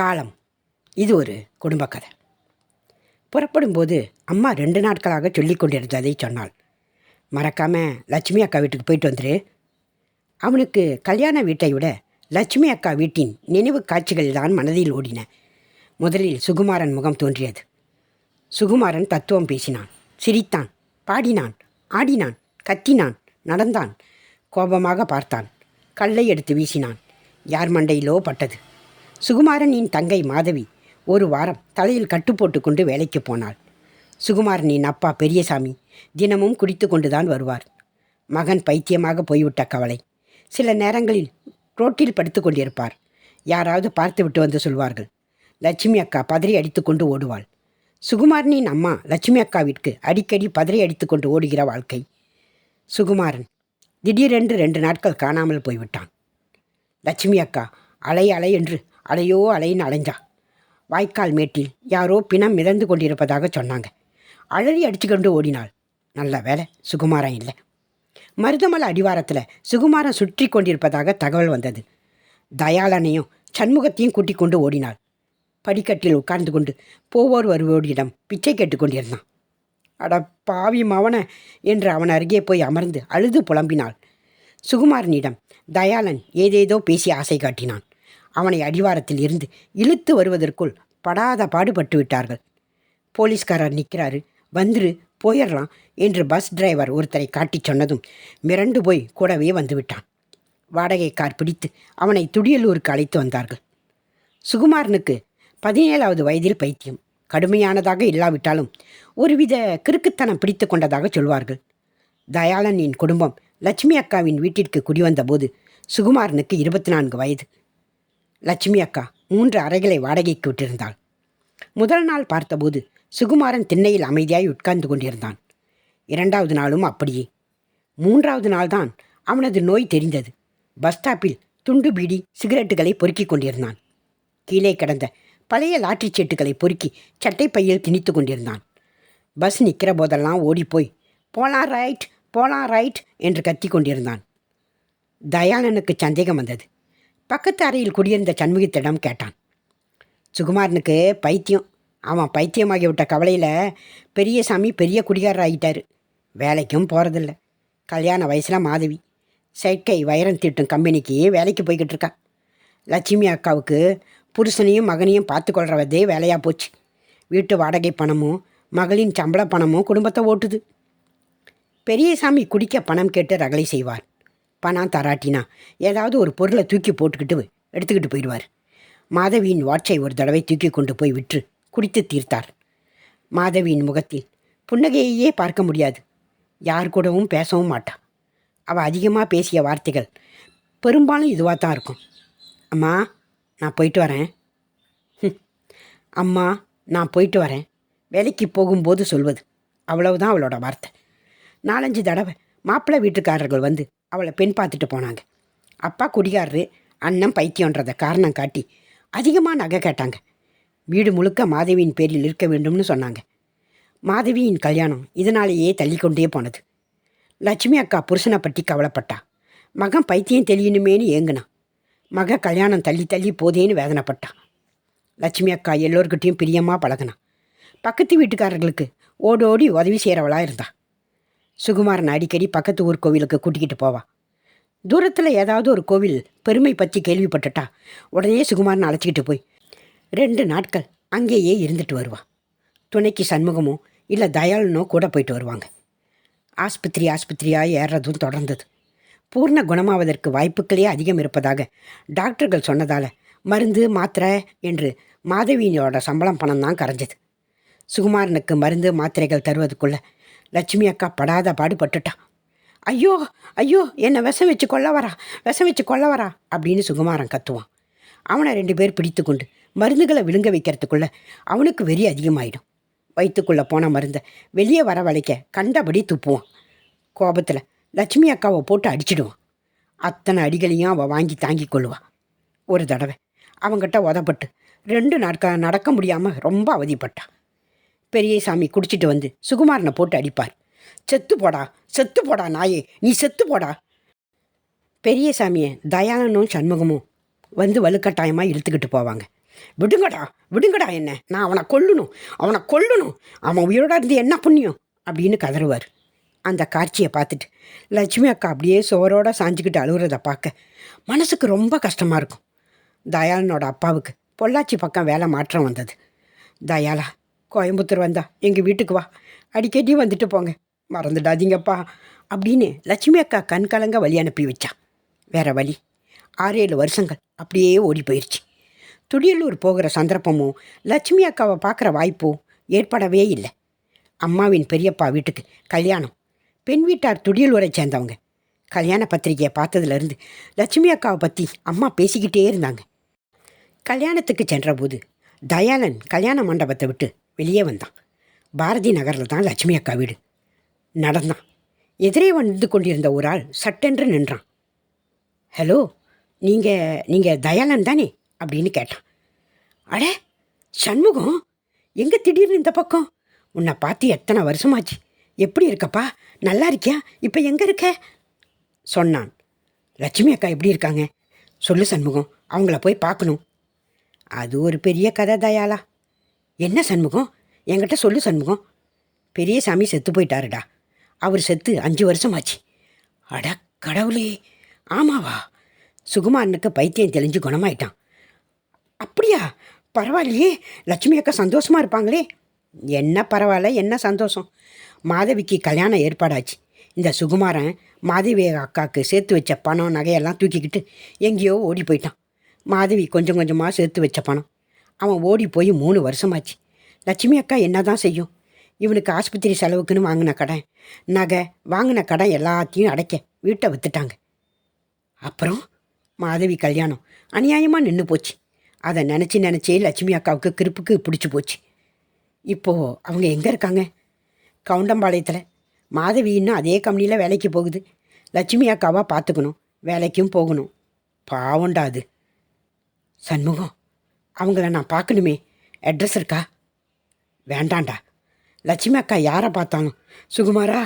காலம். இது ஒரு குடும்ப கதை. புறப்படும்போது அம்மா ரெண்டு நாட்களாக சொல்லி கொண்டிருந்ததை சொன்னாள். மறக்காம லட்சுமி அக்கா வீட்டுக்கு போயிட்டு வந்துரு. அவனுக்கு கல்யாண வீட்டை விட லட்சுமி அக்கா வீட்டின் நினைவு காட்சிகள் தான் மனதில் ஓடின. முதலில் சுகுமாரன் முகம் தோன்றியது. சுகுமாரன் தத்துவம் பேசினான். சிரித்தான் பாடினான் ஆடினான் கத்தினான் நடந்தான். கோபமாக பார்த்தான். கல்லை எடுத்து வீசினான். யார் மண்டையிலோ பட்டது. சுகுமாரனின் தங்கை மாதவி ஒரு வாரம் தலையில் கட்டு போட்டுக்கொண்டு வேலைக்கு போனாள். சுகுமாரனின் அப்பா பெரியசாமி தினமும் குடித்து கொண்டுதான் வருவார். மகன் பைத்தியமாக போய்விட்ட கவலை. சில நேரங்களில் ரோட்டில் படுத்து கொண்டிருப்பார். யாராவது பார்த்துவிட்டு வந்து சொல்வார்கள். லட்சுமி அக்கா பதறி அடித்துக்கொண்டு ஓடுவாள். சுகுமாரனின் அம்மா லட்சுமி அக்காவிற்கு அடிக்கடி பதறி அடித்துக்கொண்டு ஓடுகிற வாழ்க்கை. சுகுமாரன் திடீரென்று ரெண்டு நாட்கள் காணாமல் போய்விட்டான். லட்சுமி அக்கா அலை அலை என்று அலையோ அலைன்னு அலைஞ்சா. வாய்க்கால் மேட்டில் யாரோ பிணம் மிதந்து கொண்டிருப்பதாக சொன்னாங்க. அழறி அடிச்சுக்கொண்டு ஓடினாள். நல்ல வேலை சுகுமாரன் இல்லை. மருதமலை அடிவாரத்தில் சுகுமாரன் சுற்றி கொண்டிருப்பதாக தகவல் வந்தது. தயாளனையும் சண்முகத்தையும் கூட்டிக் கொண்டு ஓடினாள். படிக்கட்டில் உட்கார்ந்து கொண்டு போவோர் வருவோரிடம் பிச்சை கேட்டுக்கொண்டிருந்தான் அட பாவி மவன என்று அவன் அருகே போய் அமர்ந்து அழுது புலம்பினாள். சுகுமாரனிடம் தயாளன் ஏதேதோ பேசி ஆசை காட்டினான். அவனை அடிவாரத்தில் இருந்து இழுத்து வருவதற்குள் படாத பாடுபட்டு விட்டார்கள். போலீஸ்காரர் நிற்கிறாரு. வந்துரு போயிடலாம் என்று பஸ் டிரைவர் ஒருத்தரை காட்டிச் சொன்னதும் மிரண்டு போய் கூடவே வந்துவிட்டான் வாடகை கார் பிடித்து அவனை துடியலூருக்கு அழைத்து வந்தார்கள். சுகுமாரனுக்கு பதினேழாவது வயதில் பைத்தியம். கடுமையானதாக இல்லாவிட்டாலும் ஒருவித கிறுக்குத்தனம் பிடித்து கொண்டதாக சொல்வார்கள். தயாளனின் குடும்பம் லட்சுமி அக்காவின் வீட்டிற்கு குடிவந்தபோது சுகுமாரனுக்கு இருபத்தி நான்கு வயது. லட்சுமி அக்கா மூன்று அறைகளை வாடகைக்கு விட்டிருந்தாள். முதல் நாள் பார்த்தபோது சுகுமாரன் திண்ணையில் அமைதியாய் உட்கார்ந்து கொண்டிருந்தான். இரண்டாவது நாளும் அப்படியே. மூன்றாவது நாள்தான் அவனது நோய் தெரிந்தது. பஸ் ஸ்டாப்பில் துண்டு பீடி சிகரெட்டுகளை பொறுக்கிக் கொண்டிருந்தான். கீழே கிடந்த பழைய லாட்டரி சீட்டுகளை பொறுக்கி சட்டை பையில் திணித்து கொண்டிருந்தான். பஸ் நிற்கிற போதெல்லாம் ஓடிப்போய் போலாம் ரைட் போலாம் ரைட் என்று கத்தி கொண்டிருந்தான். தயானனுக்கு சந்தேகம் வந்தது. பக்கத்து அறையில் குடியிருந்த சண்முகத்திடம் கேட்டான். சுகுமாரனுக்கு பைத்தியம். அவன் பைத்தியமாகி விட்ட கவலையில் பெரியசாமி பெரிய குடிகாரர் ஆகிட்டார் வேலைக்கும் போகிறதில்ல கல்யாண வயசில் மாதவி. செயற்கை வைரம் தீட்டும் கம்பெனிக்கு வேலைக்கு போய்கிட்டு இருக்கா. லட்சுமி அக்காவுக்கு புருஷனையும் மகனையும் பார்த்து கொள்றவதே வேலையாக போச்சு. வீட்டு வாடகை பணமும் மகளின் சம்பள பணமும் குடும்பத்தை ஓட்டுது. பெரியசாமி குடிக்க பணம் கேட்டு ரகளை செய்வார். பணம் தராட்டினா ஏதாவது ஒரு பொருளை தூக்கி போட்டுக்கிட்டு எடுத்துக்கிட்டு போயிடுவார். மாதவியின் வாட்சை ஒரு தடவை தூக்கி கொண்டு போய் விற்று குடித்து தீர்த்தார். மாதவியின் முகத்தில் புன்னகையையே பார்க்க முடியாது. யார் கூடவும் பேசவும் மாட்டா. அவள் அதிகமாக பேசிய வார்த்தைகள் பெரும்பாலும் இதுவாக தான் இருக்கும். அம்மா நான் போயிட்டு வரேன். அம்மா நான் போயிட்டு வரேன். வேலைக்கு போகும்போது சொல்வது. அவ்வளவுதான் அவளோட வார்த்தை. நாலஞ்சு தடவை மாப்பிள்ளை வீட்டுக்காரர்கள் வந்து அவளை பெண் பார்த்துட்டு போனாங்க. அப்பா குடிகாரரு அண்ணன் பைத்தியன்றதை காரணம் காட்டி அதிகமாக நகை கேட்டாங்க. வீடு முழுக்க மாதவியின் பேரில் இருக்க வேண்டும்னு சொன்னாங்க. மாதவியின் கல்யாணம் இதனாலேயே தள்ளிக்கொண்டே போனது. லட்சுமி அக்கா புருஷனை பற்றி கவலைப்பட்டா. மகன் பைத்தியம் தெரியணுமேனு ஏங்குனான் மக கல்யாணம் தள்ளி தள்ளி போதேன்னு வேதனைப்பட்டான் லட்சுமி அக்கா எல்லோருக்கிட்டேயும் பிரியமாக பழகினான் பக்கத்து வீட்டுக்காரர்களுக்கு ஓடோடி உதவி செய்கிறவளாக இருந்தாள் சுகுமாரன் அடிக்கடி பக்கத்து ஊர் கோவிலுக்கு கூட்டிக்கிட்டு போவா. தூரத்தில் ஏதாவது ஒரு கோவில் பெருமை பற்றி கேள்விப்பட்டுட்டா உடனே சுகுமாரன் அழைச்சிக்கிட்டு போய் ரெண்டு நாட்கள் அங்கேயே இருந்துட்டு வருவான் துணைக்கு சண்முகமோ இல்லை தயாளனோ கூட போயிட்டு வருவாங்க. ஆஸ்பத்திரி ஆஸ்பத்திரியாக ஏறுறதும் தொடர்ந்தது. பூர்ண குணமாவதற்கு வாய்ப்புகளே அதிகம் இருப்பதாக டாக்டர்கள் சொன்னதால் மருந்து மாத்திரை என்று மாதவியோட சம்பளம் பணம் தான் கரைஞ்சது. சுகுமாரனுக்கு மருந்து மாத்திரைகள் தருவதுக்குள்ளே லட்சுமி அக்கா படாத பாடுபட்டுட்டான் ஐயோ ஐயோ என்னை விஷம் வச்சு கொல்ல வரா விஷம் வச்சு கொல்ல வரா அப்படின்னு சுகுமாரன் கத்துவான். அவனை ரெண்டு பேர் பிடித்து கொண்டு மருந்துகளை விழுங்க வைக்கிறதுக்குள்ள அவனுக்கு வெறி அதிகமாயிடும். வயிற்றுக்குள்ளே போன மருந்தை வெளியே வர வளைக்க கண்டபடி துப்புவான். கோபத்தில் லட்சுமி அக்காவை போட்டு அடிச்சிடுவான். அத்தனை அடிகளையும் அவள் வாங்கி தாங்கி கொள்ளுவாள் ஒரு தடவை அவங்கிட்ட உதப்பட்டு ரெண்டு நாட்கள் நடக்க முடியாமல் ரொம்ப அவதிப்பட்டான். பெரியசாமி குடிச்சிட்டு வந்து சுகுமாரனை போட்டு அடிப்பார். செத்து போடா செத்து போடா நாயே நீ செத்து போடா. பெரியசாமியை தயானனும் சண்முகமும் வந்து வலுக்கட்டாயமாக இழுத்துக்கிட்டு போவாங்க. விடுங்கடா விடுங்கடா என்ன நான் அவனை கொல்லணும் அவனை கொல்லணும் அவன் உயிரோட இருந்து என்ன புண்ணியம்? அப்படின்னு கதறுவார். அந்த காட்சியை பார்த்துட்டு லட்சுமி அக்கா அப்படியே சோரோட சாஞ்சிக்கிட்டு அழுகிறத பார்க்க மனசுக்கு ரொம்ப கஷ்டமாக இருக்கும். தயாளனோட அப்பாவுக்கு பொள்ளாச்சி பக்கம் வேலை மாற்றம் வந்தது. தயாளா கோயம்புத்தூர் வந்தா. எங்கள் வீட்டுக்கு வா. அடிக்கடி வந்துட்டு போங்க. மறந்துடாதீங்கப்பா. அப்படின்னு லட்சுமி அக்கா கண் கலங்க வழி அனுப்பி வச்சா. வேற வழி. ஆறேழு வருஷங்கள். அப்படியே ஓடி போயிடுச்சு துடியலூர் போகிற சந்தர்ப்பமும் லட்சுமி அக்காவை பார்க்குற வாய்ப்பும் ஏற்படவே இல்லை. அம்மாவின் பெரியப்பா வீட்டுக்கு கல்யாணம். பெண் வீட்டார் துடியலூரை சேர்ந்தவங்க. கல்யாண பத்திரிக்கையை பார்த்ததுலேருந்து லட்சுமி அக்காவை பற்றி அம்மா பேசிக்கிட்டே இருந்தாங்க. கல்யாணத்துக்கு சென்றபோது தயாளன் கல்யாண மண்டபத்தை விட்டு வெளியே வந்தான். பாரதி நகரில் தான் லட்சுமி அக்கா வீடு. நடந்தான். எதிரே வந்து கொண்டிருந்த ஒரு ஆள் சட்டென்று நின்றான். ஹலோ நீங்கள் நீங்கள் தயாளன் தானே? அப்படின்னு கேட்டான். அட சண்முகம் எங்கே திடீர்னு இந்த பக்கம்? உன்னை பார்த்து எத்தனை வருஷமாச்சு? எப்படி இருக்கப்பா? நல்லா இருக்கியா? இப்போ எங்கே இருக்க? சொன்னான். லட்சுமி அக்கா எப்படி இருக்காங்க? சொல்லு சண்முகம் அவங்கள போய் பார்க்கணும். அது ஒரு பெரிய கதை தயாளா. என்ன சண்முகம்? என்கிட்ட சொல்லு சண்முகம். பெரியசாமி செத்து போயிட்டாருடா. அவர் செத்து அஞ்சு வருஷமாச்சு. அட கடவுளே. ஆமாவா? சுகுமாரனுக்கு பைத்தியம் தெளிஞ்சு குணமாயிட்டான். அப்படியா? பரவாயில்லையே. லட்சுமி அக்கா சந்தோஷமாக இருப்பாங்களே. என்ன பரவாயில்ல என்ன சந்தோஷம். மாதவிக்கு கல்யாணம் ஏற்பாடாச்சு. இந்த சுகுமாரன் மாதவி அக்காவுக்கு சேர்த்து வச்ச பணம் நகையெல்லாம் தூக்கிக்கிட்டு எங்கேயோ ஓடி போயிட்டான். மாதவி கொஞ்சம் கொஞ்சமாக சேர்த்து வச்ச பணம். அவன் ஓடி போய் மூணு வருஷமாச்சு. லட்சுமி அக்கா என்ன தான் செய்யும்? இவனுக்கு ஆஸ்பத்திரி செலவுக்குன்னு வாங்கின கடன். நகை வாங்கின கடன் எல்லாத்தையும் அடைக்க வீட்டை விற்றுட்டாங்க அப்புறம் மாதவி கல்யாணம். அநியாயமாக நின்று போச்சு. அதை நினச்சி நினச்சே லட்சுமி அக்காவுக்கு கிருப்புக்கு பிடிச்சி போச்சு. இப்போது அவங்க எங்கே இருக்காங்க? கவுண்டம்பாளையத்தில். மாதவி இன்னும் அதே கம்பெனியில் வேலைக்கு போகுது. லட்சுமி அக்காவாக பார்த்துக்கணும் வேலைக்கும் போகணும். பாவண்டா அது. சண்முகம். அவங்கள நான் பார்க்கணுமே. அட்ரஸ் இருக்கா? வேண்டாண்டா. லட்சுமி அக்கா யாரை பார்த்தாலும் சுகுமாரா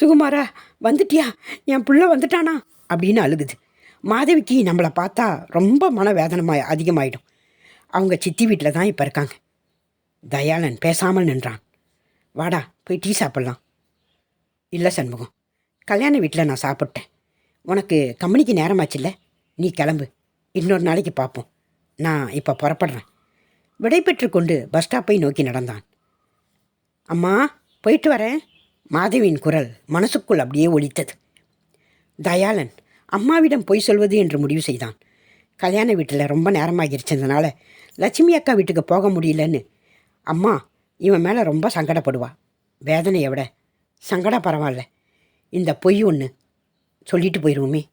சுகுமாரா வந்துட்டியா? என் புள்ள வந்துட்டானா? அப்படின்னு அழுகுது. மாதவிக்கு நம்மளை பார்த்தா ரொம்ப மனவேதனமாக அதிகமாயிடும். அவங்க சித்தி வீட்டில் தான் இப்போ இருக்காங்க. தயாளன் பேசாமல் நின்றான். வாடா போய் டீ சாப்பிட்லாம். இல்லை சண்முகம் கல்யாண வீட்டில் நான் சாப்பிட்டேன். உனக்கு கம்பெனிக்கு நேரமாச்சுல்ல? நீ கிளம்பு. இன்னொரு நாளைக்கு பார்ப்போம் நான் இப்போ புறப்படுறேன். விடைபெற்று கொண்டு பஸ் ஸ்டாப்பை நோக்கி நடந்தான். அம்மா போயிட்டு வரேன். மாதவியின் குரல் மனசுக்குள் அப்படியே ஒலித்தது. தயாளன் அம்மாவிடம் பொய் சொல்வது என்று முடிவு செய்தான். கல்யாண வீட்டில் ரொம்ப நேரமாகிருச்சதுனால லட்சுமி அக்கா வீட்டுக்கு போக முடியலன்னு. அம்மா இவன் மேலே ரொம்ப சங்கடப்படுவா. வேதனையை விட சங்கடம் பரவாயில்ல. இந்த பொய் ஒன்று சொல்லிட்டு போயிடுவோமே